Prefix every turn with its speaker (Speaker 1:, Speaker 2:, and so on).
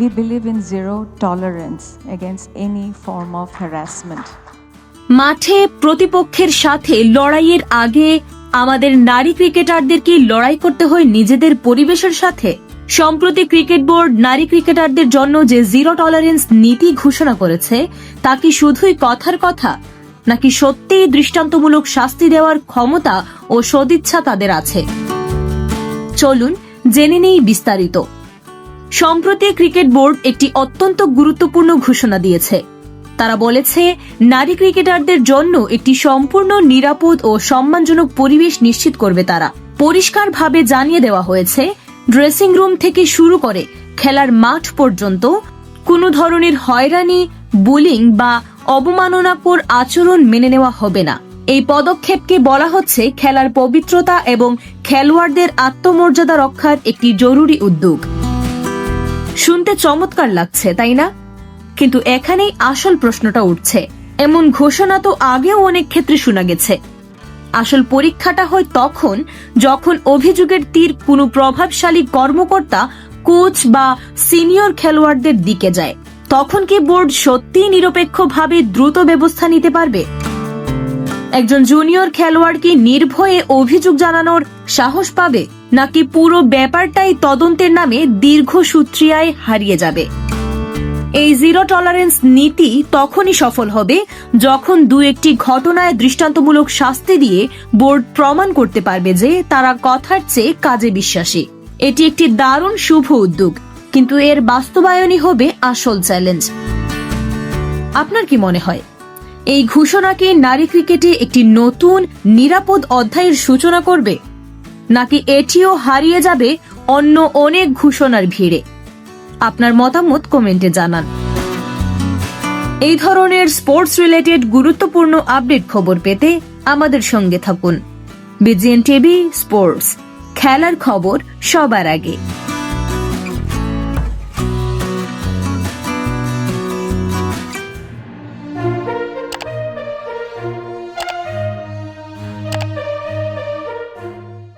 Speaker 1: We believe in zero tolerance against any form of harassment.
Speaker 2: মাঠে প্রতিপক্ষের সাথে লড়াইয়ের আগে আমাদের নারী ক্রিকেটারদেরকে লড়াই করতে হয় নিজেদের পরিবেশের সাথে। সম্প্রতি ক্রিকেট বোর্ড নারী ক্রিকেটারদের জন্য যে জিরো টলারেন্স নীতি ঘোষণা করেছে, তা কি শুধুই কথার কথা, নাকি সত্যিই দৃষ্টান্তমূলক শাস্তি দেওয়ার ক্ষমতা ও সদিচ্ছা তাদের আছে? চলুন জেনে নেই বিস্তারিত। সম্প্রতি ক্রিকেট বোর্ড একটি অত্যন্ত গুরুত্বপূর্ণ ঘোষণা দিয়েছে। তারা বলেছে, নারী ক্রিকেটারদের জন্য একটি সম্পূর্ণ নিরাপদ ও সম্মানজনক পরিবেশ নিশ্চিত করবে তারা। পরিষ্কারভাবে জানিয়ে দেওয়া হয়েছে, ড্রেসিং রুম থেকে শুরু করে খেলার মাঠ পর্যন্ত কোনো ধরনের হয়রানি, বুলিং বা অবমাননাকর আচরণ মেনে নেওয়া হবে না। এই পদক্ষেপকে বলা হচ্ছে খেলার পবিত্রতা এবং খেলোয়াড়দের আত্মমর্যাদা রক্ষার একটি জরুরি উদ্যোগ। শুনতে চমৎকার লাগছে, তাই না? কিন্তু এখানেই আসল প্রশ্নটা উঠছে। এমন ঘোষণা তো আগেও অনেক ক্ষেত্রে শোনা গেছে। আসল পরীক্ষাটা হয় তখন যখন অভিযোগের তীর কোনো প্রভাবশালী কর্মকর্তা, কোচ বা সিনিয়র খেলোয়াড়দের দিকে যায়। তখন কি বোর্ড সত্যিই নিরপেক্ষভাবে দ্রুত ব্যবস্থা নিতে পারবে? একজন জুনিয়র খেলোয়াড় কি নির্ভয়ে অভিযোগ জানানোর সাহস পাবে নাকি পুরো ব্যাপারটাই তদন্তের নামে দীর্ঘ সূত্রিয়ায় হারিয়ে যাবে। এই জিরো টলারেন্স নীতি তখনই সফল হবে যখন দু একটি ঘটনায় দৃষ্টান্তমূলক শাস্তি দিয়ে বোর্ড প্রমাণ করতে পারবে যে তারা কথার চেয়ে কাজে বিশ্বাসী। এটি একটি দারুণ শুভ উদ্যোগ, কিন্তু এর বাস্তবায়নই হবে আসল চ্যালেঞ্জ আপনার কি মনে হয়? এই ঘোষণাকে নারী ক্রিকেটে একটি নতুন, নিরাপদ অধ্যায়ের সূচনা করবে। নাকি এটিও হারিয়ে যাবে অন্য অনেক ঘোষণার ভিড়ে? আপনার মতামত কমেন্টে জানান। এই ধরনের স্পোর্টস রিলেটেড গুরুত্বপূর্ণ আপডেট খবর পেতে আমাদের সঙ্গে থাকুন। বিজিএন টিভি স্পোর্টস খেলার খবর সবার আগে।